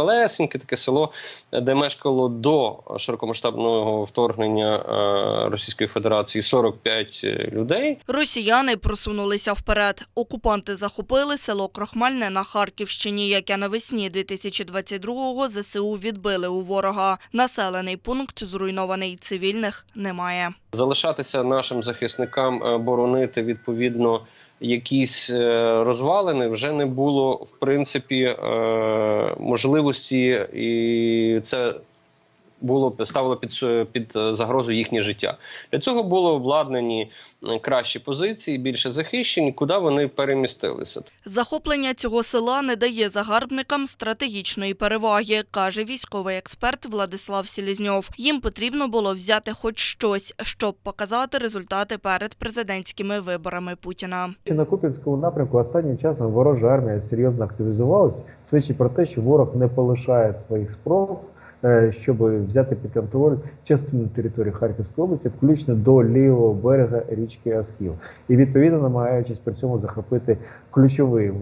малесеньке таке село, де мешкало до широкомасштабного вторгнення е, Російської Федерації 45 людей. Росіяни просунулися вперед. Окупанти захопили село Крохмальне на Харківщині, яке навесні 2022-го ЗСУ відбили у ворога. Населений пункт зруйнований, цивільних немає. залишатися нашим захисникам е, боронити відповідно якісь е, розвалини вже не було в принципі е, можливості, і це було ставило під під е, загрозу їхнє життя. Для цього було обладнані кращі позиції, більше захищені, куди вони перемістилися. Захоплення цього села не дає загарбникам стратегічної переваги, каже військовий експерт Владислав Селізньов. Їм потрібно було взяти хоч щось, щоб показати результати перед президентськими виборами Путіна. На Куп'янському напрямку останнім часом ворожа армія серйозно активізувалась, свідчить про те, що ворог не полишає своїх спроб, щоб взяти під контроль частину території Харківської області, включно до лівого берега річки Аскіл, і відповідно намагаючись при цьому захопити ключовий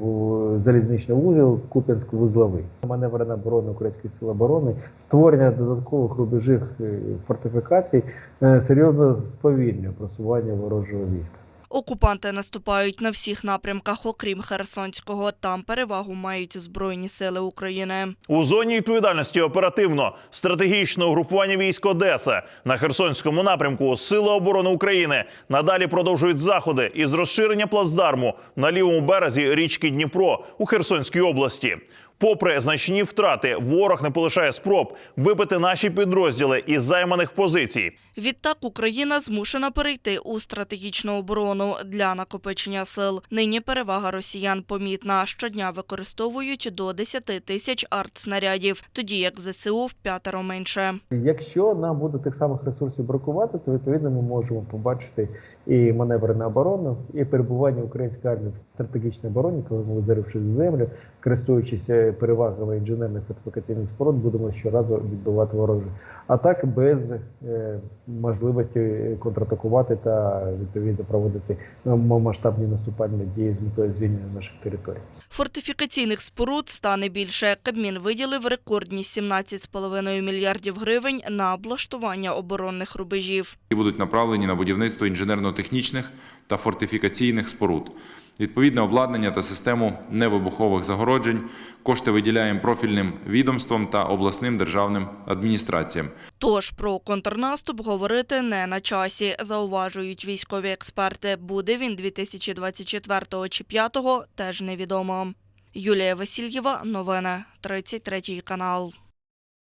залізничний вузол Куп'янськ-Вузловий. Маневрена оборони українських сил оборони, створення додаткових рубежів е, фортифікацій е, серйозно сповільнює просування ворожого війська. Окупанти наступають на всіх напрямках, окрім Херсонського. Там перевагу мають Збройні сили України. У зоні відповідальності оперативно стратегічне угрупування військ Одеса на Херсонському напрямку Сили оборони України надалі продовжують заходи із розширення плацдарму на лівому березі річки Дніпро у Херсонській області. Попри значні втрати, ворог не полишає спроб вибити наші підрозділи із займаних позицій. Відтак Україна змушена перейти у стратегічну оборону для накопичення сил. Нині перевага росіян помітна. Щодня використовують до 10 тисяч артснарядів, тоді як ЗСУ в п'ятеро менше. Якщо нам буде тих самих ресурсів бракувати, то відповідно ми можемо побачити і маневри на оборону, і перебування української армії в стратегічній обороні, коли ми заривши землю, користуючись е, перевагами інженерних фортифікаційних споруд, будемо щоразу відбивати ворожих. А так без е, можливості контратакувати та відповідно проводити масштабні наступальні дії з метою звільнення наших територій. Фортифікаційних споруд стане більше. Кабмін виділив рекордні 17,5 мільярдів гривень на облаштування оборонних рубежів. і будуть направлені на будівництво інженерно-технічних та фортифікаційних споруд. Відповідне обладнання та систему невибухових загороджень кошти виділяємо профільним відомствам та обласним державним адміністраціям. Тож про контрнаступ говорити не на часі, зауважують військові експерти. Буде він 2024 чи 5 теж невідомо. Юлія Васильєва, новини, 33 канал.